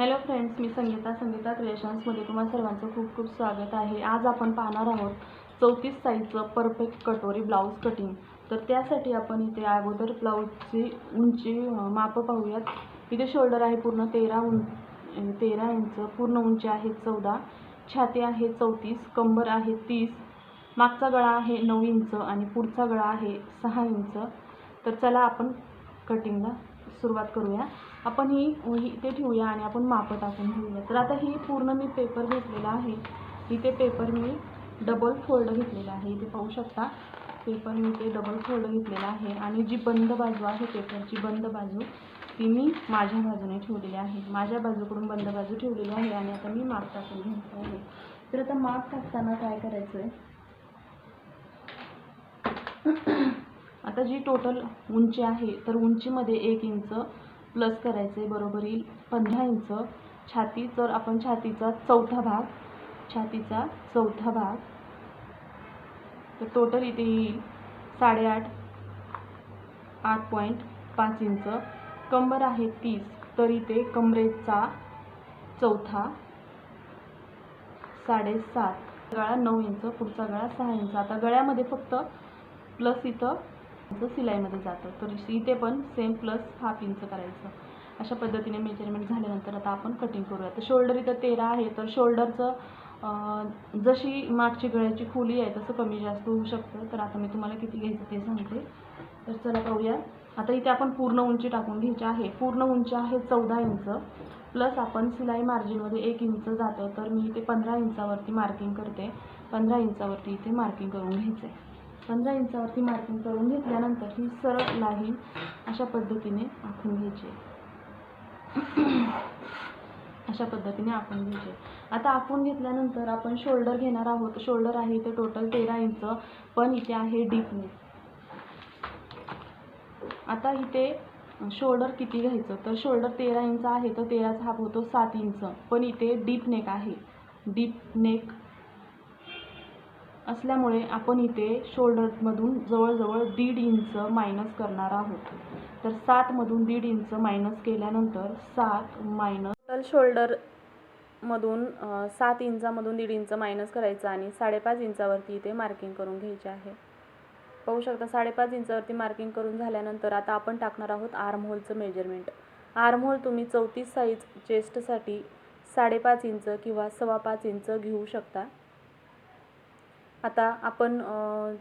Hello friends मी संगीता संगीता क्रिएशन्समध्ये तुम्हा सर्वांचं खूप खूप स्वागत आहे. आज आपण पाहणार आहोत चौतीस साईजचं परफेक्ट कटोरी ब्लाऊज कटिंग तर त्यासाठी आपण इथे अगोदर ब्लाऊजची उंची मापं पाहूयात. इथे शोल्डर आहे पूर्ण तेरा उं तेरा इंच पूर्ण उंची आहे चौदा. छाती आहे चौतीस कंबर आहे तीस. मागचा गळा आहे नऊ इंच आणि पुढचा गळा आहे सहा इंच. तर चला आपण कटिंगला सुरुवात करूया. आपण ही इथे ठेवूया आणि आपण मापं टाकून घेऊया तर आता ही पूर्ण मी पेपर घेतलेला आहे. इथे पेपर मी डबल फोल्ड घेतलेला आहे. इथे पाहू शकता पेपर मी ते डबल फोल्ड घेतलेला आहे. आणि जी बंद बाजू आहे पेपरची बंद बाजू ती मी माझ्या बाजूने ठेवलेली आहे. माझ्या बाजूकडून बंद बाजू ठेवलेली आहे आणि आता मी माप टाकून घ्यायचं आहे. तर आता माप टाकताना काय करायचं आहे आता जी टोटल उंची आहे तर उंचीमध्ये एक इंच प्लस करायचे बरोबर येईल पंधरा इंच. छाती तर आपण छातीचा चौथा भाग छातीचा चौथा भाग. तर टोटल इथे येईल साडेआठ आठ पॉईंट पाच इंच. कंबर आहे तीस तर इथे कमरेचा चौथा साडेसात. गळा नऊ इंच पुढचा गळा सहा इंच. आता गळ्यामध्ये फक्त प्लस इथं इथं सिलाईमध्ये जातं तर इथे पण सेम प्लस हाफ इंच करायचं. अशा पद्धतीने मेजरमेंट झाल्यानंतर आता आपण कटिंग करूया. तर शोल्डर इथं तेरा आहे तर शोल्डरचं जशी मागची गळ्याची खोली आहे तसं कमी जास्त होऊ शकतं. तर आता मी तुम्हाला किती घ्यायचं ते सांगते. तर चला पाहूया. आता इथे आपण पूर्ण उंची टाकून घ्यायची आहे. पूर्ण उंची आहे चौदा इंच. प्लस आपण सिलाई मार्जिनमध्ये एक इंच जातं. तर मी इथे पंधरा इंचावरती मार्किंग करते. पंधरा इंचावरती इथे मार्किंग करून घ्यायचं आहे पंधरा इंचावरती मार्किंग करून घेतल्यानंतर ही सरळ लाईन अशा पद्धतीने आखून घ्यायची. अशा पद्धतीने आखून घ्यायचे. आता आपण घेतल्यानंतर आपण शोल्डर घेणार आहोत. शोल्डर आहे इथे टोटल तेरा इंच पण इथे आहे डीप नेक आता इथे शोल्डर किती घ्यायचं? तर शोल्डर तेरा इंच आहे तर तेराचा हाफ होतो सात इंच. पण इथे डीप नेक आहे. डीप नेक असल्यामुळे आपण इथे शोल्डरमधून जवळजवळ दीड इंच मायनस करणार आहोत. तर सातमधून दीड इंच मायनस केल्यानंतर सात मायनस टोटल शोल्डरमधून सात इंचामधून दीड इंच मायनस करायचं आणि साडेपाच इंचावरती इथे मार्किंग करून घ्यायचे आहे. पाहू शकता साडेपाच इंचावरती मार्किंग करून झाल्यानंतर आता आपण टाकणार आहोत आर्महोलचं मेजरमेंट आर्महोल तुम्ही चौतीस साईज चेस्टसाठी साडेपाच इंच किंवा सव्वा पाच इंच घेऊ शकता. आता आपण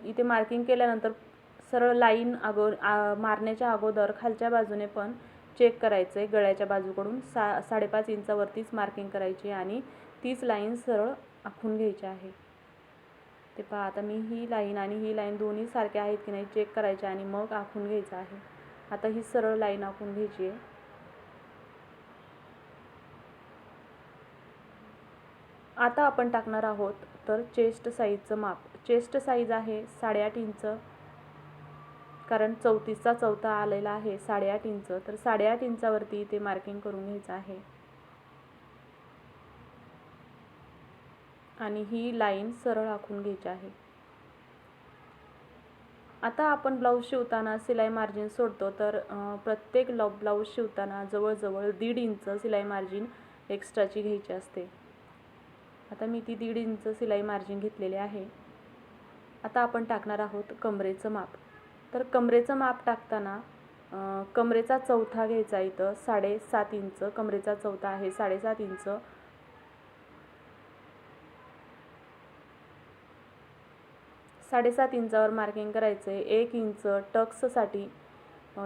इथे मार्किंग केल्यानंतर सरळ लाईन अगो मारण्याच्या अगोदर खालच्या बाजूने पण चेक करायचं आहे गळ्याच्या बाजूकडून सा साडेपाच इंचावरतीच मार्किंग करायची आणि तीच लाईन सरळ आखून घ्यायची आहे. ते पहा आता मी ही लाईन आणि ही लाईन दोन्ही सारख्या आहेत की नाही चेक करायचे आणि मग आखून घ्यायचं आहे. आता ही सरळ लाईन आखून घ्यायची आहे. आता आपण टाकणार आहोत तर चेस्ट साईजचं माप चेस्ट साईज आहे साडेआठ इंच. कारण चौतीसचा चौथा आलेला आहे साडेआठ इंच. तर साडेआठ इंचावरती ते मार्किंग करून घ्यायचं आहे. आणि ही लाईन सरळ आखून घ्यायची आहे. आता आपण ब्लाऊज शिवताना सिलाई मार्जिन सोडतो. तर प्रत्येक ब्लाऊज शिवताना जवळजवळ दीड इंच सिलाई मार्जिन एक्स्ट्राची घ्यायची असते. आता मी ती दीड इंच सिलाई मार्जिन घेतलेले आहे. आता आपण टाकणार आहोत कमरेचं माप. तर कमरेचं माप टाकताना कमरेचा चौथा घ्यायचा इथं साडेसात इंच कमरेचा चौथा आहे साडेसात इंच. साडेसात इंचावर मार्किंग करायचं आहे एक इंच टक्ससाठी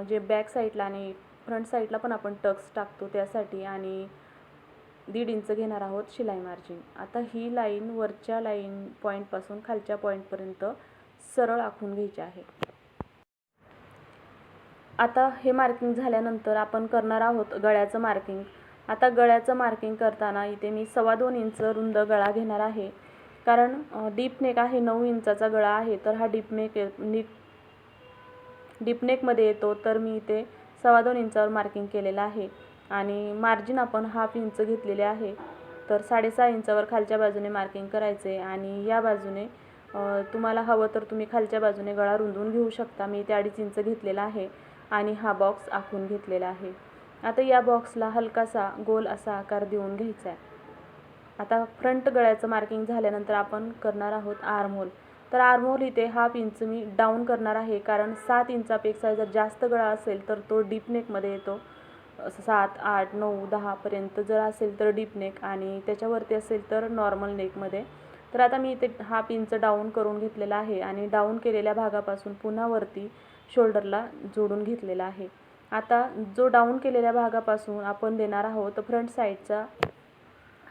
जे बॅक साईडला आणि फ्रंट साईडला पण आपण टक्स टाकतो त्यासाठी आणि दीड इंच घेणार आहोत शिलाई मार्जिन आता ही लाईन वरच्या लाईन पॉईंटपासून खालच्या पॉईंटपर्यंत सरळ आखून घ्यायची आहे. आता हे मार्किंग झाल्यानंतर आपण करणार आहोत गळ्याचं मार्किंग आता गळ्याचं मार्किंग करताना इथे मी सव्वा दोन इंच रुंद गळा घेणार आहे. कारण डीप नेक आहे नऊ इंचाचा गळा आहे तर हा डीप नेक नीट डीपनेकमध्ये येतो तर मी इथे सव्वा दोन इंचावर मार्किंग केलेलं आहे. आणि मार्जिन आपण हाफ इंच घेतलेले आहे. तर साडेसहा इंचावर खालच्या बाजूने मार्किंग करायचे आणि या बाजूने तुम्हाला हवं तर तुम्ही खालच्या बाजूने गळा रुंदून घेऊ शकता. मी ते अडीच इंच घेतलेला आहे आणि हा बॉक्स आखून घेतलेला आहे. आता या बॉक्सला हलकासा गोल असा आकार देऊन घ्यायचा आहे. आता फ्रंट गळ्याचं मार्किंग झाल्यानंतर आपण करणार आहोत आर्महोल तर आर्महोल इथे हाफ इंच मी डाऊन करणार आहे. कारण सात इंचापेक्षा जर जास्त गळा असेल तर तो डीप नेकमध्ये येतो. असं सात आठ नऊ दहापर्यंत जर असेल तर डीप नेक आणि त्याच्यावरती असेल तर नॉर्मल नेकमध्ये. तर आता मी इथे हा पिंच डाऊन करून घेतलेला आहे आणि डाऊन केलेल्या भागापासून पुन्हा वरती शोल्डरला जोडून घेतलेला आहे. आता जो डाऊन केलेल्या भागापासून आपण देणार आहोत फ्रंट साईडचा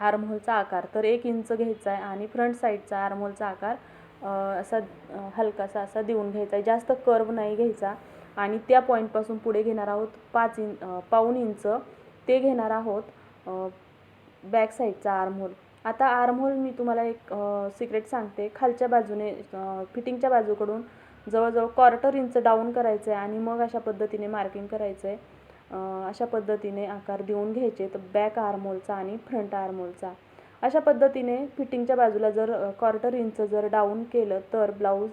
आर्महोलचा आकार. तर एक इंच घ्यायचा आहे आणि फ्रंट साईडचा आर्महोलचा आकार असा हलकासा असा देऊन घ्यायचा आहे. जास्त कर्व नाही घ्यायचा. आणि त्या पॉईंटपासून पुढे घेणार आहोत पाच इंच पाऊन पाऊण इंच. ते घेणार आहोत बॅक साईडचा आर्महोल आता आर्महोल मी तुम्हाला एक सिक्रेट सांगते. खालच्या बाजूने फिटिंगच्या बाजूकडून जवळजवळ क्वार्टर इंच डाऊन करायचं आहे आणि मग अशा पद्धतीने मार्किंग करायचं आहे अशा पद्धतीने आकार देऊन घ्यायचे. तर बॅक आर्मोलचा आणि फ्रंट आर्मोलचा अशा पद्धतीने फिटिंगच्या बाजूला जर क्वार्टर इंच जर डाऊन केलं तर ब्लाऊज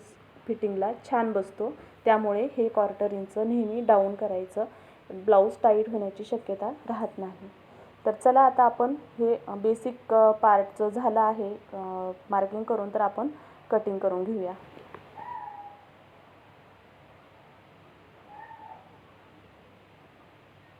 फिटिंगला छान बसतो. त्यामुळे हे क्वार्टर इंच नेहमी डाऊन करायचं. ब्लाऊज टाईट होण्याची शक्यता राहत नाही. तर चला आता आपण हे बेसिक पार्टचं झालं आहे. मार्किंग करून तर आपण कटिंग करून घेऊया.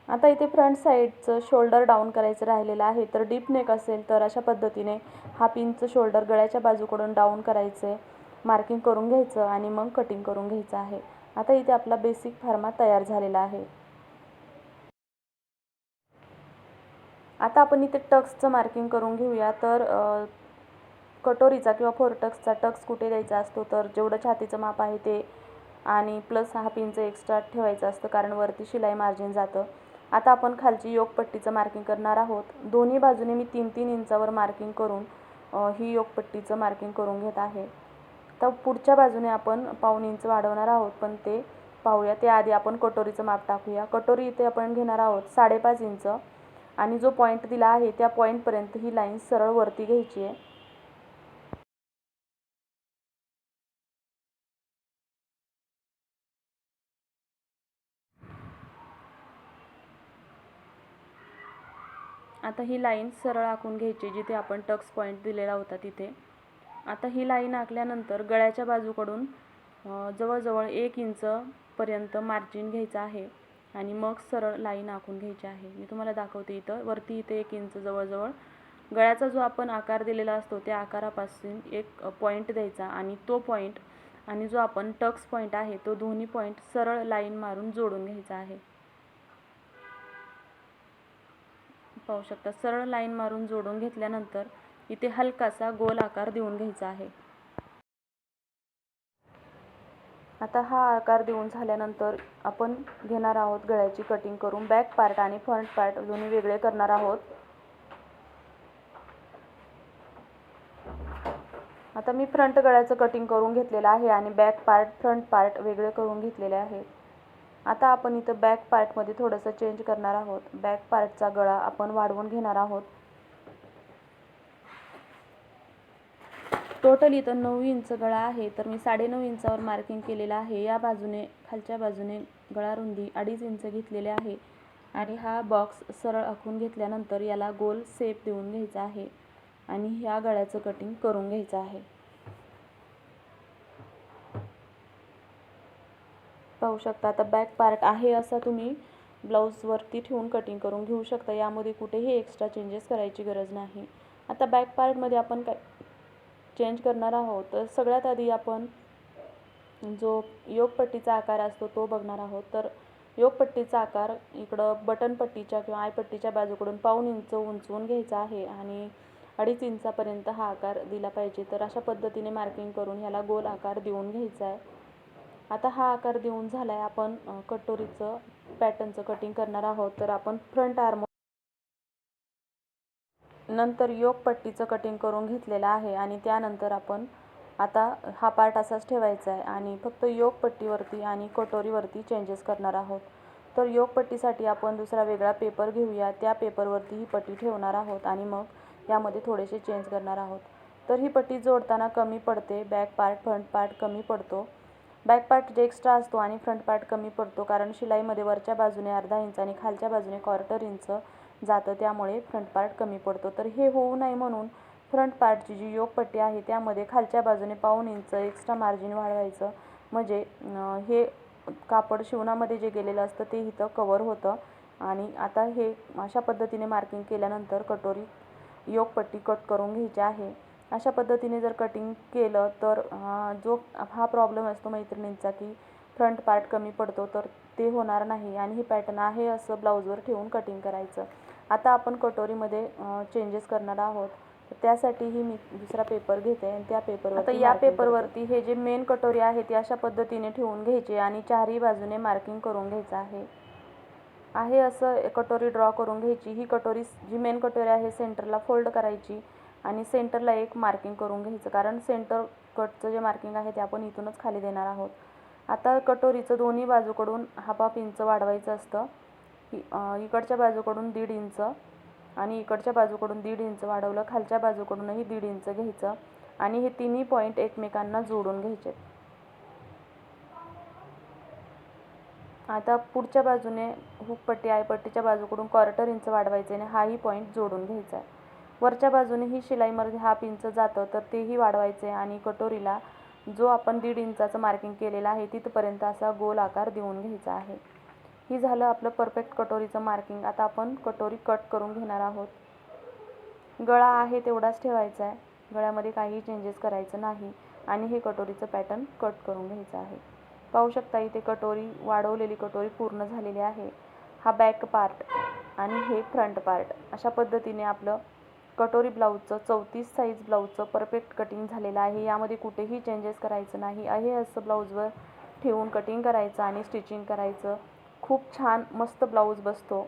आता इथे फ्रंट साईडचं शोल्डर डाऊन करायचं राहिलेलं आहे. तर डीप नेक असेल तर अशा पद्धतीने हा पिनचं शोल्डर गळ्याच्या बाजूकडून डाऊन करायचं आहे मार्किंग करून घ्यायचं आणि मग कटिंग करून घ्यायचं आहे. आता इथे आपला बेसिक फार्मा तयार झालेला आहे. आता आपण इथे टक्सचं मार्किंग करून घेऊया. तर कटोरीचा किंवा फोर टक्सचा टक्स कुठे द्यायचा असतो? तर जेवढं छातीचं माप आहे ते आणि प्लस हा पिनचं एक्स्ट्रा ठेवायचं असतं कारण वरती शिलाई मार्जिन जातं. आता आपण खालची योगपट्टीचं मार्किंग करणार आहोत. दोन्ही बाजूने मी तीन तीन इंचावर मार्किंग करून ही योगपट्टीचं मार्किंग करून घेत आहे. तर पुढच्या बाजूने आपण पाऊण इंच वाढवणार आहोत पण ते पाहूया. त्याआधी आपण कटोरीचं माप टाकूया. कटोरी इथे आपण घेणार आहोत साडेपाच इंच. आणि जो पॉईंट दिला आहे त्या पॉईंटपर्यंत ही लाईन सरळ वरती घ्यायची आहे. आता ही लाईन सरळ आखून घ्यायची जिथे आपण टक्स पॉईंट दिलेला होता तिथे. आता ही लाईन आखल्यानंतर गळ्याच्या बाजूकडून जवळजवळ एक इंचपर्यंत मार्जिन घ्यायचं आहे आणि मग सरळ लाईन आखून घ्यायची आहे. मी तुम्हाला दाखवते इथं वरती इथे एक इंच जवळजवळ. गळ्याचा जो आपण आकार दिलेला असतो त्या आकारापासून एक पॉईंट द्यायचा आणि तो पॉईंट आणि जो आपण टक्स पॉईंट आहे तो दोन्ही पॉईंट सरळ लाईन मारून जोडून घ्यायचा आहे. पाहू शकता. सरळ लाईन मारून जोडून घेतल्यानंतर इथे हलकासा गोल आकार देऊन घ्यायचा आहे. आता हा आकार देऊन झाल्यानंतर आपण घेणार आहोत गळ्याची कटिंग करून बॅक पार्ट आणि फ्रंट पार्ट दोन्ही वेगळे करणार आहोत. आता मी फ्रंट गळ्याचं कटिंग करून घेतलेलं आहे आणि बॅक पार्ट फ्रंट पार्ट वेगळे करून घेतलेले आहेत आता आपण इथं बॅक पार्टमध्ये थोडंसं चेंज करणार आहोत. बॅक पार्टचा गळा आपण वाढवून घेणार आहोत. टोटल इथं नऊ इंच गळा आहे. तर मी साडेनऊ इंचावर मार्किंग केलेलं आहे. या बाजूने खालच्या बाजूने गळा रुंदी अडीच इंच घेतलेले आहे. आणि हा बॉक्स सरळ आखून घेतल्यानंतर याला गोल सेप देऊन घ्यायचा आहे. आणि ह्या गळ्याचं कटिंग करून घ्यायचं आहे. पाहू शकता. आता बॅक पार्ट आहे असा तुम्ही ब्लाऊजवरती ठेवून कटिंग करून घेऊ शकता. यामध्ये कुठेही एक्स्ट्रा चेंजेस करायची गरज नाही. आता बॅक पार्टमध्ये आपण काय चेंज करणार आहोत? तर सगळ्यात आधी आपण जो योगपट्टीचा आकार असतो तो बघणार आहोत. तर योगपट्टीचा आकार इकडं बटनपट्टीच्या किंवा आयपट्टीच्या बाजूकडून पाऊण इंच उंचवून घ्यायचा आहे आणि अडीच इंचापर्यंत हा आकार दिला पाहिजे. तर अशा पद्धतीने मार्किंग करून ह्याला गोल आकार देऊन घ्यायचा आहे. आता हा आकार देऊन झाला आहे आपण कटोरीचं पॅटर्नचं कटिंग करणार आहोत. तर आपण फ्रंट आर्म नंतर योग पट्टीचं कटिंग करून घेतलेलं आहे आणि त्यानंतर आपण आता हा पार्ट असाच ठेवायचा आहे आणि फक्त योग पट्टीवरती आणि कटोरीवरती चेंजेस करणार आहोत. तर योग पट्टीसाठी आपण दुसरा वेगळा पेपर घेऊया. त्या पेपरवरती ही पट्टी ठेवणार आहोत आणि मग यामध्ये थोडेसे चेंज करणार आहोत. तर ही पट्टी जोडताना कमी पडते बॅक पार्ट फ्रंट पार्ट कमी पडतो. बॅक पार्ट जे एक्स्ट्रा असतो आणि फ्रंट पार्ट कमी पडतो कारण शिलाईमध्ये वरच्या बाजूने अर्धा इंच आणि खालच्या बाजूने क्वार्टर इंच जातं त्यामुळे फ्रंट पार्ट कमी पडतो. तर हे होऊ नये म्हणून फ्रंट पार्टची जी योगपट्टी आहे त्यामध्ये खालच्या बाजूने पाऊण इंच एक्स्ट्रा मार्जिन वाढवायचं. म्हणजे हे कापड शिवणामध्ये जे गेलेलं असतं ते इथं कवर होतं. आणि आता हे अशा पद्धतीने मार्किंग केल्यानंतर कटोरी योगपट्टी कट करून घ्यायची आहे. अशा पद्धतीने जर कटिंग केलं तर जो हा प्रॉब्लेम असतो मैत्रिणींचा की फ्रंट पार्ट कमी पडतो तर ते होणार नाही. आणि ही पॅटर्न आहे असं ब्लाऊजवर ठेवून कटिंग करायचं. आता आपण कटोरीमध्ये चेंजेस करणार आहोत. तर त्यासाठीही मी दुसरा पेपर घेते आणि त्या पेपरवर आता या पेपरवरती हे जे मेन कटोरी आहे ती अशा पद्धतीने ठेवून घ्यायची आणि चारही बाजूने मार्किंग करून घ्यायचं आहे. आहे असं कटोरी ड्रॉ करून घ्यायची. ही कटोरी जी मेन कटोरी आहे सेंटरला फोल्ड करायची. आणि सेंटरला एक मार्किंग करून घ्यायचं. कारण सेंटर कटचं जे मार्किंग आहे ते आपण इथूनच खाली देणार आहोत. आता कटोरीचं दोन्ही बाजूकडून हाफ हाफ इंच वाढवायचं असतं. इकडच्या बाजूकडून दीड इंच आणि इकडच्या बाजूकडून दीड इंच वाढवलं. खालच्या बाजूकडूनही दीड इंच घ्यायचं आणि हे तिन्ही पॉईंट एकमेकांना जोडून घ्यायचे. आता पुढच्या बाजूने हुकपट्टी आयपट्टीच्या बाजूकडून क्वार्टर इंच वाढवायचे आणि हाही पॉईंट जोडून घ्यायचा आहे. वरच्या बाजूनेही शिलाईमध्ये हाफ इंच जातं तर तेही वाढवायचे आणि कटोरीला जो आपण दीड इंचाचं मार्किंग केलेलं आहे तिथपर्यंत असा गोल आकार देऊन घ्यायचा आहे. ही झालं आपलं परफेक्ट कटोरीचं मार्किंग आता आपण कटोरी कट करून घेणार आहोत. गळा आहे तेवढाच ठेवायचा आहे. गळ्यामध्ये काहीही चेंजेस करायचं नाही आणि हे कटोरीचं पॅटर्न कट करून घ्यायचं आहे. पाहू शकता इथे कटोरी वाढवलेली कटोरी पूर्ण झालेली आहे. हा बॅक पार्ट आणि हे फ्रंट पार्ट अशा पद्धतीने आपलं कटोरी ब्लाऊजचं चौतीस साईज ब्लाऊजचं परफेक्ट कटिंग झालेलं आहे. यामध्ये कुठेही चेंजेस करायचं नाही. आहे असं ब्लाऊजवर ठेवून कटिंग करायचं आणि स्टिचिंग करायचं. खूप छान मस्त ब्लाऊज बसतो.